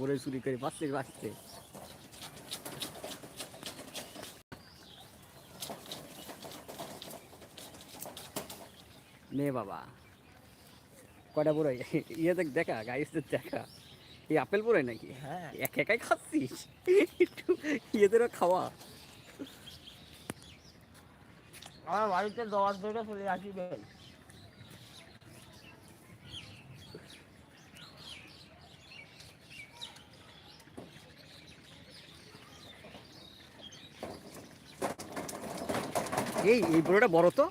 ভরে চুরি করে বাঁচতে বাঁচতে। নে বাবা। কয়টা বড় ইয়ে দেখ দেখা গাইস দেখা। এই আপেল পড়ে নাকি? হ্যাঁ। এক একাই খাচ্ছিস? একটু ইয়েদেরও খাওয়া। আমার বাড়িতে দশ ধরে চলে আসিবেন এই এই বড়টা বড় তো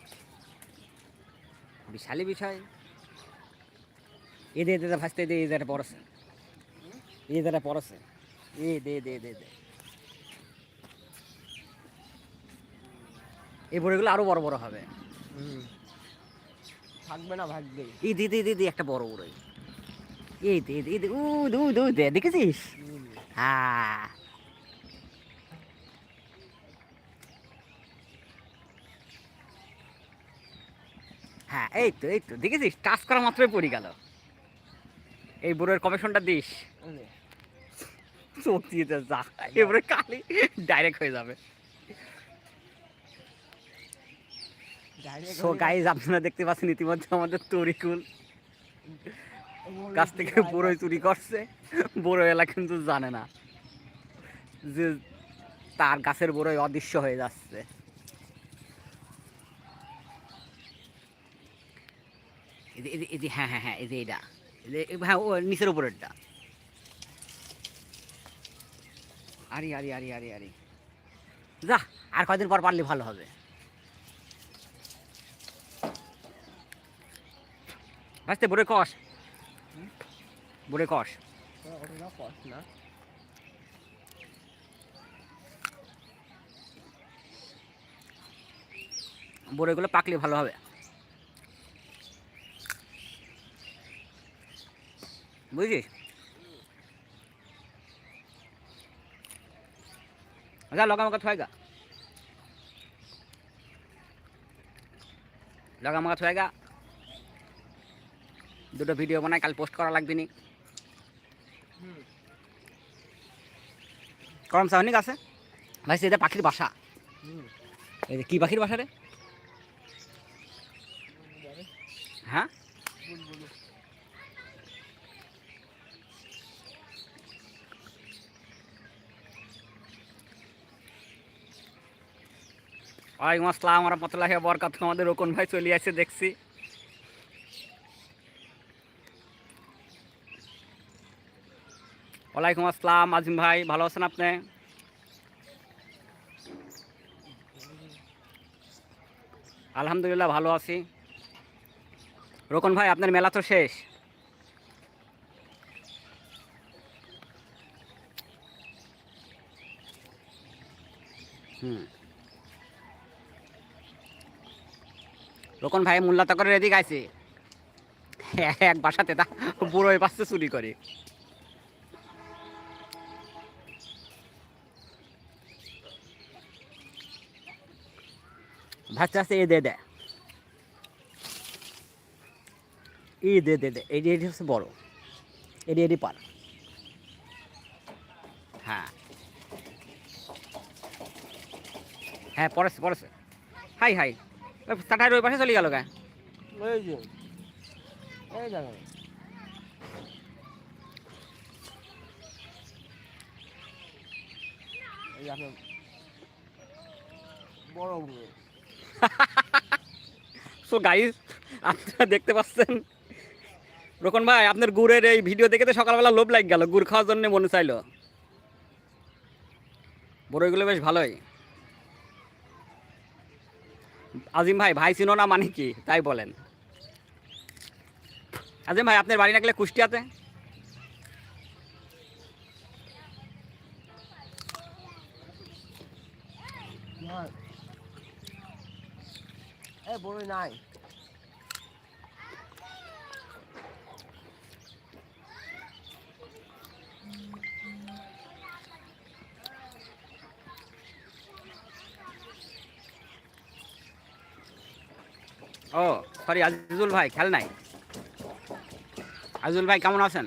বিশালই বিষয় এ দে দে ভাসতে দে এই দাঁড়া পড়ছে এই দাঁড়া পড়ছে এ দে দে দে দে এই বড়িগুলো আরও বড় বড় হবে থাকবে না ভাগ্যে এই দে দে দে দে একটা বড় বড়ই এই দে দে দে উ দু দু দে দেখেছিস হ্যাঁ হ্যাঁ এই তো এই তো দেখেছিস? টাচ করা মাত্রই পড়ে গেল। এই বুড়োর কমিশনটা দিস। চোখ দিয়ে যা এবারে কালি ডাইরেক্ট হয়ে যাবে। সো গাইজ আপনারা দেখতে পাচ্ছেন ইতিমধ্যে আমাদের তরিকুল। গাছ থেকে বড়ই চুরি করছে। বড় এলা কিন্তু জানে না। যে তার গাছের বড়ই অদৃশ্য হয়ে যাচ্ছে। যে হ্যাঁ হ্যাঁ হ্যাঁ এটা হ্যাঁ ও নিচের উপরেরটা আরে আরে আরে আরে আরে। যা, আর কয়দিন পর পারলে ভালো হবে। ভাসতে বড়ে কষ। বড়ে কষ। পাকলে ভালো হবে। বুঝছিস আচ্ছা লগা মাকা থয়েগা লগা মাকা থয়েগা দুটো ভিডিও বানাই, কাল পোস্ট করা লাগবে নি। করম সাহনিক আছে ভাই এটা পাখির বাসা। এই যে, কি পাখির বাসা রে? হ্যাঁ? ওয়ালাইকুম আসসালাম রহমতুল্লাহ বরকাত আমাদের রোকন ভাই চলে আসছে দেখছি। ওয়ালাইকুম আসসালাম, আজিম ভাই, ভালো আছেন আপনি? আলহামদুলিল্লাহ, ভালো আছি। রোকন ভাই, আপনার মেলা তো শেষ? হুম। রকন ভাই মোল্লা তকরের এদিকে আছে এক বাসাতে তা বুড়ো ওই পাশে চুরি করে। এ দে দে। দে দে দে। এডি হচ্ছে বড়। পার। হ্যাঁ। হ্যাঁ পড়েছে পড়েছে হাই হাই। ওই ওই পাশে চলে গেল গা এই যে এই দেখো এই আপনার বড় বড় সো গাইস আপনারা দেখতে পাচ্ছেন? রোকন ভাই আপনার গুড়ের এই ভিডিও দেখে তো সকালবেলা লোভ লাগ গেল। গুড় খাওয়ার জন্য মনে চাইলো। বড়ইগুলো বেশ ভালোই। আজিম ভাই ভাই চিনো না মানে কি? তাই বলেন। আজিম ভাই, আপনার বাড়ি নাকলে কুষ্টিয়াতে? বড় নাই। ও সরি আজিজুল ভাই খেয়াল নাই। আজিজুল ভাই কেমন আছেন?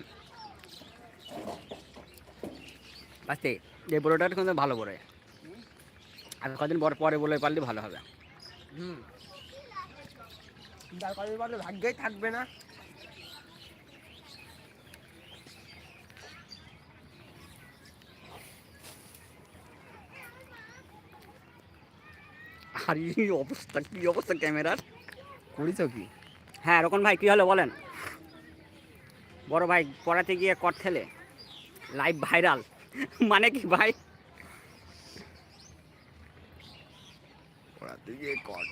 আস্তে এই বড়োটা কিন্তু ভালো বড়ে। আর কদিন পর পরে বলে পারলে ভালো হবে। হুম। ভাগ্যেই থাকবে না। আর এই অবস্থা কি অবস্থা ক্যামেরার? করিস কি? হ্যাঁ রকম ভাই কি হলো বলেন? বড় ভাই পড়াতে গিয়ে কট খেলে লাইভ ভাইরাল মানে কি ভাই? পড়াতে গিয়ে কর।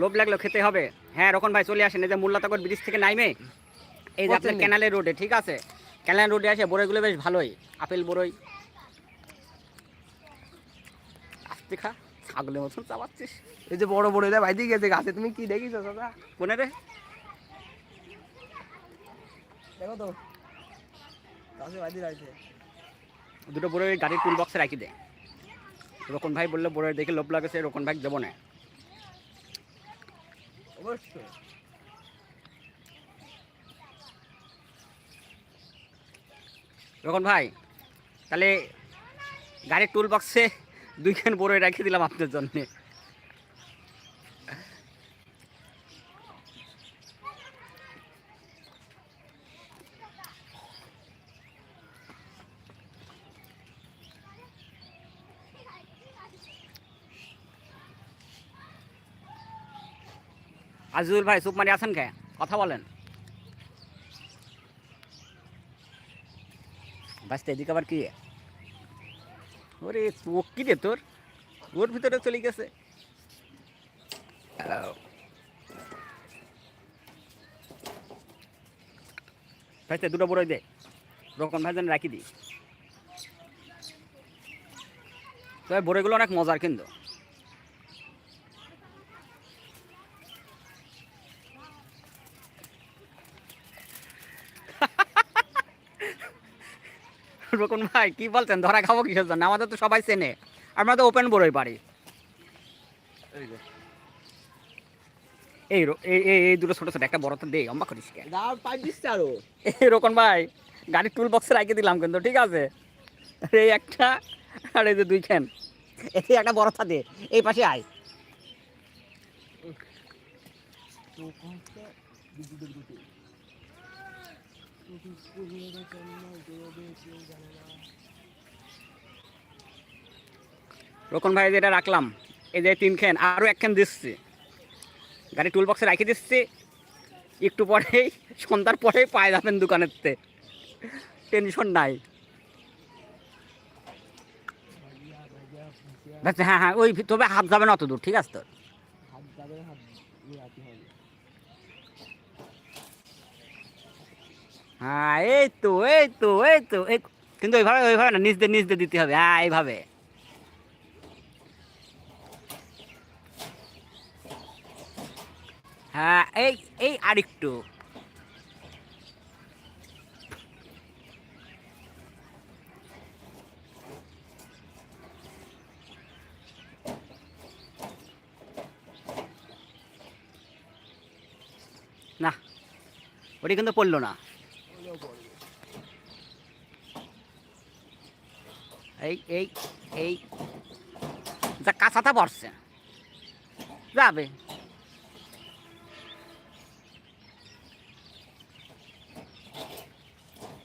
লোভ লাগল খেতে হবে। হ্যাঁ রকম ভাই চলে আসেন। এই যে মোল্লাতকর ব্রিজ থেকে নাইমে এই যে আপনার ক্যানালের রোডে ঠিক আছে? ক্যানাল রোডে আসে বড়ইগুলো বেশ ভালোই। আপেল বড়ই। আস্তে খা। ছাগলের মতন চাবাচ্ছিস এই যে বড় বড় এটা বাইরে গেছে গাছে তুমি কি দেখিছো দাদা? কোনে রে? দেখো তো। গাছে বাইরে রয়েছে দুটো বড়ই গাড়ির টুল বক্সে রাখি দে। রকন ভাই বললে বড়ই দেখে লোভ লাগেছে রকন ভাই দেবো না। অবশ্যই। রকন ভাই তাহলে গাড়ির টুল বক্সে দুইখান বড়ই রেখে দিলাম আপনার জন্যে। আজিজুল ভাই চুপ মারি আছেন কে? কথা বলেন। বাসতে এদিকে আবার কি? ওরে চোখ কি রে তোর? ওর ভিতরে চলে গেছে। ভাইতে দুটো বড়ই দে। রকম ভাই যেন রাখি দি। তবে বড়ইগুলো অনেক মজার কিন্তু। রকম ভাই? কি বলছেন? ধরা খাব কিসের জন্য? আমাদের তো সবাই চেনে। আমরা তো ওপেন বড়ই পারি এই এই এই- এই দুটো ছোট ছোট একটা বড় তো দে অম্বা করিস আরও। এই রকম ভাই গাড়ির টুল বক্সে রাখে দিলাম কিন্তু ঠিক আছে? এই একটা আর এই যে দুইখান এই একটা বড় দে এই পাশে আয়। রকম ভাই যেটা রাখলাম। এই যে তিনখান আরও একখান দিচ্ছি। গাড়ি টুল বক্সে রাখি দিচ্ছি। একটু পরেই, সন্ধ্যার পরেই পায়ে যাবেন দোকানের তে। টেনশন নাই। আচ্ছা হ্যাঁ হ্যাঁ ওই তবে হাত যাবে না অত দূর ঠিক আছে তো? হাত যাবে হাত রাখি হবে হ্যাঁ এই তো এই তো এই তো, এই কিন্তু ওইভাবে ওইভাবে না, নিচ দিয়ে দিতে হবে। হ্যাঁ এইভাবে। হ্যাঁ এই এই আরেকটু। না, ওটি কিন্তু পড়ল না। এই এই এই। যা কাঁচাটা পড়ছে। যাবে।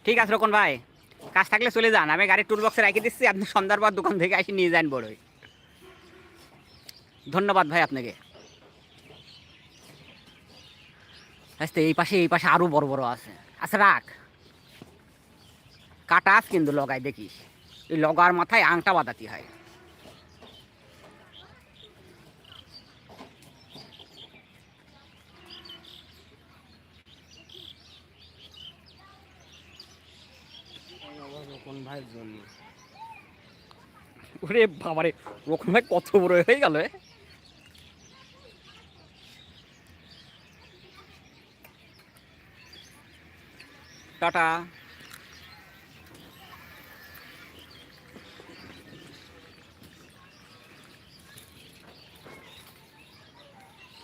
ঠিক আছে রকম ভাই। কাজ থাকলে চলে যান। আমি গাড়ির টুল বক্সে রেখে দিচ্ছি। আপনি সন্ধ্যার পর দোকান থেকে এসে নিয়ে যান বড়ই। ধন্যবাদ ভাই আপনাকে। আস্তে, এই পাশে এই পাশে আরও বড় বড় আছে। আচ্ছা রাখ। কাটা আস কিন্তু, লগাই দেখিস। এই লগার মাথায় আংটা বাঁধাতে হয়। রকম ভাইয়ের জন্য ওরে বাবারে ওরকম ভাই কত বড় হয়ে গেল টাটা।